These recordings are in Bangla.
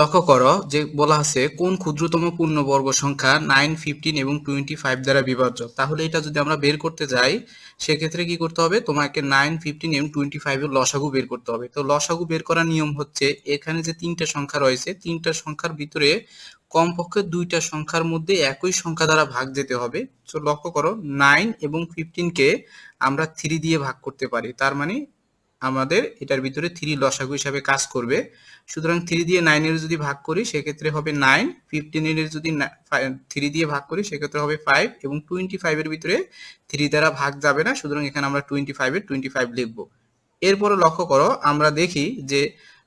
লক্ষ্য করো যে বলা আছে, কোন ক্ষুদ্রতম পূর্ণবর্গ সংখ্যা নাইন ফিফটিন এবং টোয়েন্টি ফাইভ দ্বারা বিভাজ্য তাহলে এটা যদি আমরা বের করতে যাই, সেক্ষেত্রে কি করতে হবে? তোমাকে নাইন ফিফটিন এবং টোয়েন্টি ফাইভের লসাগু বের করতে হবে। তো লসাগু বের করার নিয়ম হচ্ছে, এখানে যে তিনটা সংখ্যা রয়েছে, তিনটা সংখ্যার ভিতরে কমপক্ষে দুইটা সংখ্যার মধ্যে একই সংখ্যা দ্বারা ভাগ যেতে হবে। তো লক্ষ্য করো নাইন এবং ফিফটিনকে আমরা থ্রি দিয়ে ভাগ করতে পারি। তার মানে আমাদের এটার ভিতরে থ্রি লসাগু হিসাবে কাজ করবে। সুতরাং থ্রি দিয়ে নাইনের যদি ভাগ করি, সেক্ষেত্রে হবে নাইন ফিফটিনের যদি থ্রি দিয়ে ভাগ করি, সেক্ষেত্রে হবে ফাইভ এবং টোয়েন্টি ফাইভের ভিতরে থ্রি দ্বারা ভাগ যাবে না, সুতরাং এখানে আমরা টোয়েন্টি ফাইভের টোয়েন্টি ফাইভ লিখব। এরপরে লক্ষ্য করো, আমরা দেখি যে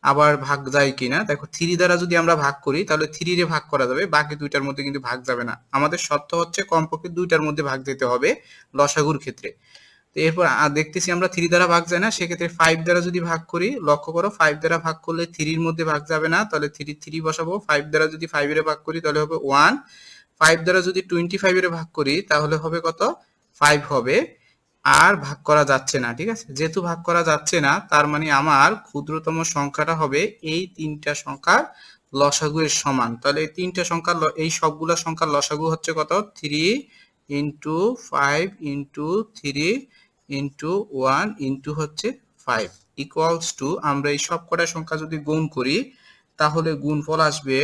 আবার ভাগ যায় কিনা। দেখো থ্রি দ্বারা যদি আমরা ভাগ করি, তাহলে থ্রি রে ভাগ করা যাবে, বাকি দুইটার মধ্যে কিন্তু ভাগ যাবে না। আমাদের শর্ত হচ্ছে কমপক্ষে দুইটার মধ্যে ভাগ যেতে হবে লসাগুর ক্ষেত্রে। তো এরপর দেখতেছি আমরা থ্রি দ্বারা ভাগ যায় না, সেক্ষেত্রে ফাইভ দ্বারা যদি ভাগ করি, লক্ষ্য করো ফাইভ দ্বারা ভাগ করলে থ্রির মধ্যে ভাগ যাবে না, তাহলে থ্রি থ্রি বসাবো ফাইভ দ্বারা যদি ফাইভ এর ভাগ করি, তাহলে হবে ওয়ান ফাইভ দ্বারা যদি টোয়েন্টি ফাইভ এর ভাগ করি, তাহলে হবে কত? ফাইভ হবে, আর ভাগ করা যাচ্ছে না, ঠিক আছে? যেহেতু ভাগ করা যাচ্ছে না, তার মানে আমার ক্ষুদ্রতম সংখ্যাটা হবে এই তিনটা সংখ্যার লসাগু এর সমান। তাহলে এই তিনটা সংখ্যার ল- এই সবগুলা সংখ্যার লসাগু হচ্ছে কত? Three into five into three into one into হচ্ছে ফাইভ ইকুয়ালস টু আমরা এই সব কটা সংখ্যা যদি গুণ করি, তাহলে গুণ ফল আসবে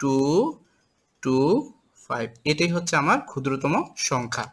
টু টু ফাইভ এটাই হচ্ছে আমার ক্ষুদ্রতম সংখ্যা।